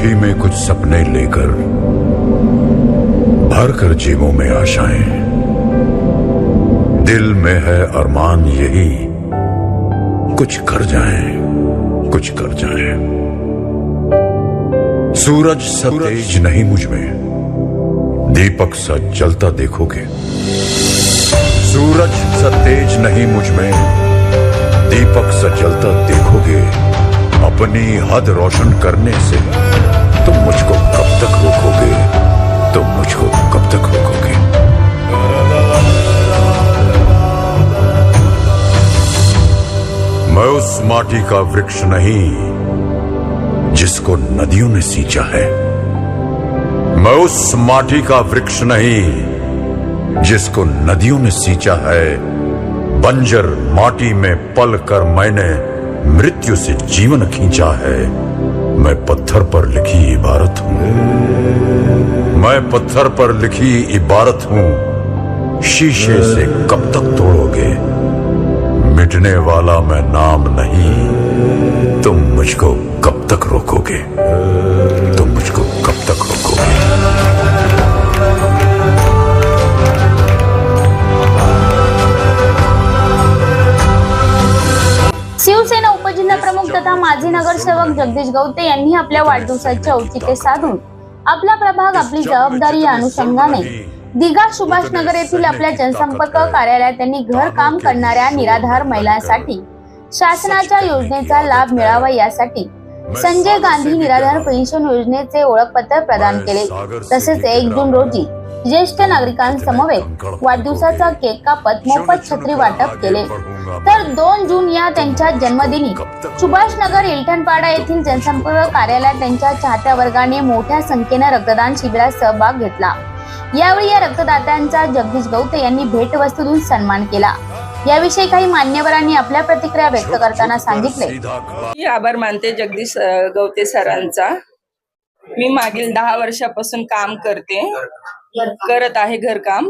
मुट्ठी में कुछ सपने लेकर भर कर जेबों में आशाएँ। दिल में है अरमान यही कुछ कर जाए कुछ कर जाए। सूरज सा तेज नहीं मुझमें दीपक सा जलता देखोगे। सूरज सतेज नहीं मुझमें दीपक सा जलता देखोगे। अपनी हद रोशन करने से तुम मुझको कब तक रोकोगे? तुम मुझको कब तक रोकोगे? मैं उस माटी का वृक्ष नहीं, जिसको नदियों ने सींचा है। मैं उस माटी का वृक्ष नहीं, जिसको नदियों ने सींचा है। बंजर माटी में पल कर मैंने मृत्यु से जीवन खींचा है। मैं पत्थर पर लिखी इबारत हूँ। मैं पत्थर पर लिखी इबारत हूँ। शीशे से कब तक तोड़ोगे? मिटने वाला मैं नाम नहीं। तुम मुझको कब तक रोकोगे? तथा माजी नगरसेवक जगदीश गवते यांनी आपल्या वाढदिवसाचे औचित्य साधून आपला प्रभाग आपली जबाबदारी या अनुषंगाने दिघा सुभाष नगर येथील आपल्या जनसंपर्क कार्यालयात त्यांनी घर काम करणाऱ्या निराधार महिलांसाठी शासनाच्या योजनेचा लाभ मिळावा यासाठी संजय गांधी निराधार पेन्शन योजनेचे ओळखपत्र प्रदान केले. तसेच एक जून रोजी ज्येष्ठ नागरिकांसमवेत वाढदिवसाचा केक कापत मोफत छत्री वाटप केले. तर दोन जून या त्यांच्या जन्मदिनी सुभाषनगर इलठणपाडा येथील जनसंपर्क कार्यालयात त्यांच्या चाहत्या वर्गाने मोठ्या संख्येने रक्तदान शिबिरात सहभाग घेतला. यावेळी या रक्तदात्यांचा जगदीश गवते यांनी भेटवस्तू देऊन सन्मान केला. याविषयी काही मान्यवरांनी आपल्या प्रतिक्रिया व्यक्त करताना सांगितले. मी आभार मानते जगदीश गवते सरांचा. मी मागील दहा वर्षापासून काम करते. करत आहे घरकाम.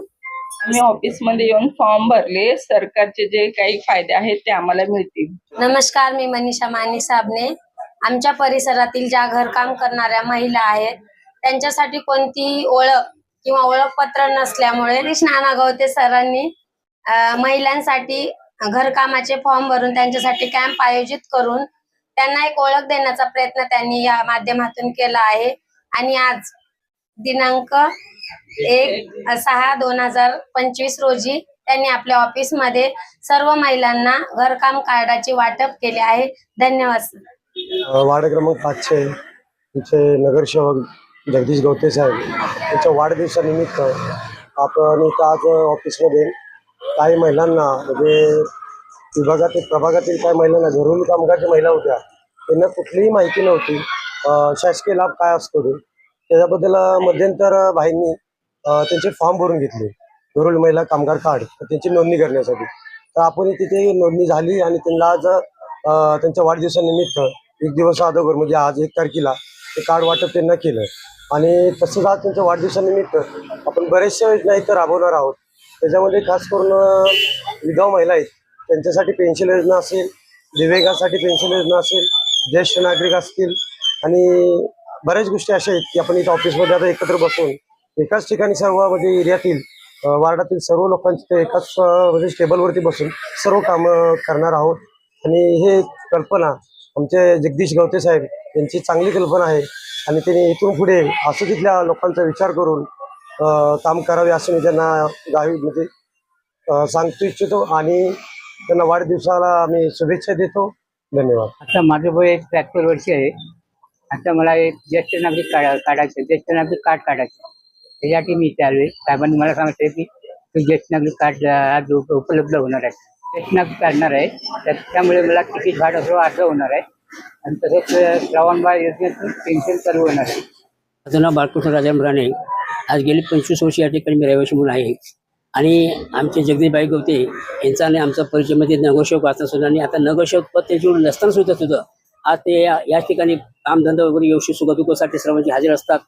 मी ऑफिसमध्ये येऊन फॉर्म भरले सरकारचे जे काही फायदे आहेत ते आम्हाला मिळतील. नमस्कार मी मनीषा माने साबणे. आमच्या परिसरातील ज्या घरकाम करणाऱ्या महिला आहेत त्यांच्यासाठी कोणतीही ओळख किंवा ओळखपत्र नसल्यामुळे नाना गवते सरांनी महिलांसाठी घरकामाचे फॉर्म भरून त्यांच्यासाठी कॅम्प आयोजित करून त्यांना एक ओळख देण्याचा प्रयत्न त्यांनी या माध्यमातून केला आहे. आणि आज दिनांक एक सहा दोन हजार पंचवीस रोजी त्यांनी आपल्या ऑफिसमध्ये सर्व महिलांना घरकाम कार्डाचे वाटप केले आहे. धन्यवाद सर. वार्ड क्रमांक पाचशे तुमचे नगरसेवक जगदीश गवते साहेब त्यांच्या वाढदिवसानिमित्त आपण इथं आज ऑफिसमध्ये काही महिलांना म्हणजे विभागातील प्रभागातील काही महिलांना घरून कामगारच्या महिला होत्या त्यांना कुठलीही माहिती नव्हती. शासकीय लाभ काय असतो त्याच्याबद्दल मध्यंतर भाईंनी त्यांचे फॉर्म भरून घेतले. घरुल महिला कामगार कार्ड तर त्यांची नोंदणी करण्यासाठी. तर आपण तिथे नोंदणी झाली आणि त्यांना आज त्यांच्या वाढदिवसानिमित्त एक दिवस अगोदर म्हणजे आज एक तारखेला ते कार्ड वाटप त्यांना केलं. आणि तसंच आज त्यांच्या वाढदिवसानिमित्त आपण बऱ्याचशा योजना इथं राबवणार आहोत. त्याच्यामध्ये खास करून विधवा महिला आहेत त्यांच्यासाठी पेन्शन योजना असेल दिव्यांगासाठी पेन्शन योजना असेल ज्येष्ठ नागरिक असतील आणि बऱ्याच गोष्टी अशा आहेत की आपण इथं ऑफिसमध्ये आता एकत्र बसून एकाच ठिकाणी सर्व म्हणजे एरियातील वार्डातील सर्व लोकांची ते एकाच म्हणजे टेबलवरती बसून सर्व कामं करणार आहोत. आणि हे कल्पना आमचे जगदीश गवते साहेब यांची चांगली कल्पना आहे. आणि त्यांनी इथून पुढे असं तिथल्या लोकांचा विचार करून काम करावे असं मी त्यांना गावी म्हणजे सांगतो इच्छितो आणि त्यांना वाढदिवसाला आम्ही शुभेच्छा देतो. धन्यवाद. आता माझं वय त्र्याहत्तर वर्षी आहे. आता मला एक ज्येष्ठ नागरिक काढा काढायचं ज्येष्ठ नागरिक कार्ड काढायचं त्याच्यासाठी मी इथे आलोय. साहेबांनी मला सांगितलं की ते ज्येष्ठ नागरिक कार्ड आज उपलब्ध होणार आहे. ज्येष्ठ नागरिक काढणार आहे. तर त्यामुळे मला तिकीट भाडं सर्व अर्ध होणार आहे. आणि तसेच श्रावणबाळ योजनेतून पेन्शन चालू होणार आहे. माझं नाव बाळकृष्ण राजाराम राणे आज गेली पंचवीस वर्ष या ठिकाणी मी रहिवासी म्हणून आहे. आणि आमचे जगदीशबाई गवते यांचा आणि आमचा परिचय म्हणजे नगरसेवक असताना सुद्धा आणि आता नगरसेवक पद त्याच्यावर नसताना सुद्धा सुद्धा आज ते या या ठिकाणी कामधंदा वगैरे व्यवस्थित सुखदुःखासाठी सर्वांची हजर असतात.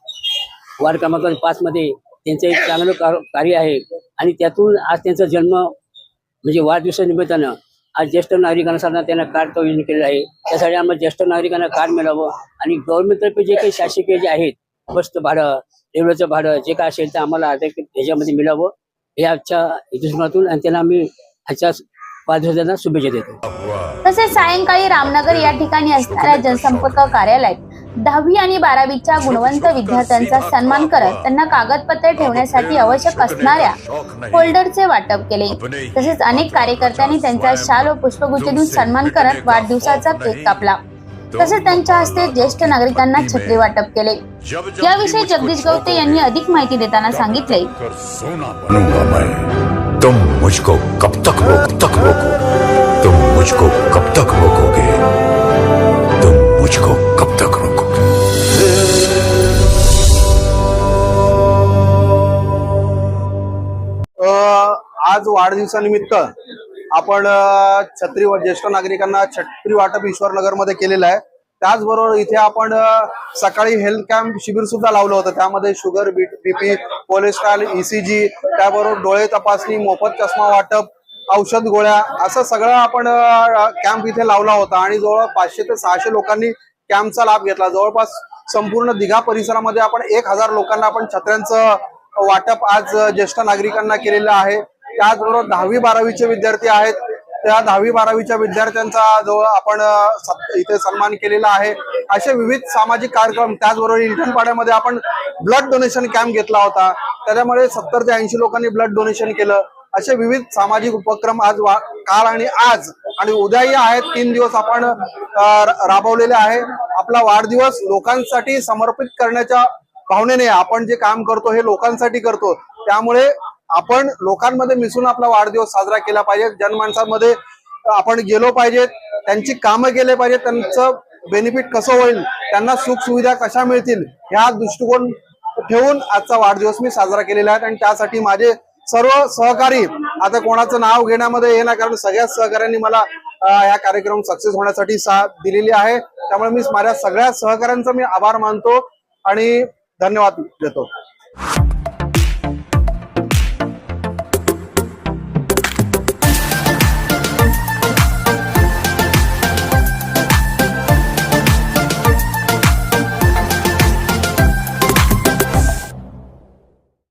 वार्ड क्रमांक पाचमध्ये त्यांचं एक चांगलं कार्य आहे. आणि त्यातून आज त्यांचा जन्म म्हणजे वाढदिवसानिमित्तानं आज ज्येष्ठ नागरिकांना त्यांना कार्ड प्रयोजन केलेलं आहे. त्यासाठी आम्हाला ज्येष्ठ नागरिकांना कार्ड मिळावं आणि गव्हर्नमेंटतर्फे जे काही शासकीय जे आहेत बसचं भाडं रेल्वेचं भाडं जे काय असेल ते आम्हाला ह्याच्यामध्ये मिळावं. हे आजच्या हेतूतून आणि त्यांना आम्ही ह्याच्या वाढदिवसांना शुभेच्छा देतो तसेच सायंकाळी रामनगर या ठिकाणी असणाऱ्या जनसंपर्क कार्यालयात दहावी आणि बारावीच्या गुणवंत विद्यार्थ्यांचा सन्मान करत त्यांना कागदपत्रे ठेवण्यासाठी आवश्यक असणाऱ्या फोल्डरचे वाटप केले. तसेच अनेक कार्यकर्त्यांनी त्यांचा शाल व पुष्पगुच्छ देऊन सन्मान करत वाढदिवसाचा केक कापला. तसेच त्यांच्या हस्ते ज्येष्ठ नागरिकांना छत्री वाटप केले. याविषयी जगदीश गवते यांनी अधिक माहिती देताना सांगितले. तुम मुझको कब तक रोक तक रोको? तुम मुझको कब तक रोकोगे? तुम मुझको कब तक रोकोगे? आज वाढदिवसानिमित्त आपण छत्री व ज्येष्ठ नागरिकांना छत्री वाटप ईश्वरनगरमध्ये केलेलं आहे. त्याचबरोबर इथे आपण सकाळी हेल्थ कॅम्प शिबिर सुद्धा लावलं होतं. त्यामध्ये शुगर बीपी कोलेस्ट्रॉल ईसीजी त्याबरोबर डोळे तपासणी मोफत चष्मा वाटप औषध गोळ्या असं सगळं आपण कॅम्प इथे लावला होता. आणि जवळ पाचशे ते सहाशे लोकांनी कॅम्पचा लाभ घेतला. जवळपास संपूर्ण दिघा परिसरामध्ये आपण एक हजार लोकांना आपण छत्र्यांचं वाटप आज ज्येष्ठ नागरिकांना केलेलं आहे. त्याचबरोबर दहावी बारावीचे विद्यार्थी आहेत. त्या दहावी बारावीच्या विद्यार्थ्यांचा जो आपण इथे सन्मान केलेला आहे असे विविध सामाजिक कार्यक्रम त्याचबरोबर इंटनपाड्यामध्ये आपण ब्लड डोनेशन कॅम्प घेतला होता. त्याच्यामुळे सत्तर ते ऐंशी लोकांनी ब्लड डोनेशन केलं. असे विविध सामाजिक उपक्रम आज काल आणि आज आणि उद्याही आहेत. तीन दिवस आपण राबवलेले आहे. आपला वाढदिवस लोकांसाठी समर्पित करण्याच्या भावनेने आपण जे काम करतो हे लोकांसाठी करतो. त्यामुळे आपण लोकांमध्ये मिसळून आपला वाढदिवस साजरा केला पाहिजे. जनमानसामध्ये आपण गेलो पाहिजेत त्यांची कामं केले पाहिजेत त्यांचं बेनिफिट कसं होईल? त्यांना सुख सुविधा कशा मिळतील? ह्या दृष्टिकोन ठेवून आजचा वाढदिवस मी साजरा केलेला आहे. आणि त्यासाठी माझे सर्व सहकारी आता कोणाचं नाव घेण्यामध्ये हे ना कारण सगळ्याच सहकाऱ्यांनी मला या कार्यक्रम सक्सेस होण्यासाठी साथ दिलेली आहे. त्यामुळे मी माझ्या सगळ्या सहकाऱ्यांचा मी आभार मानतो आणि धन्यवाद देतो.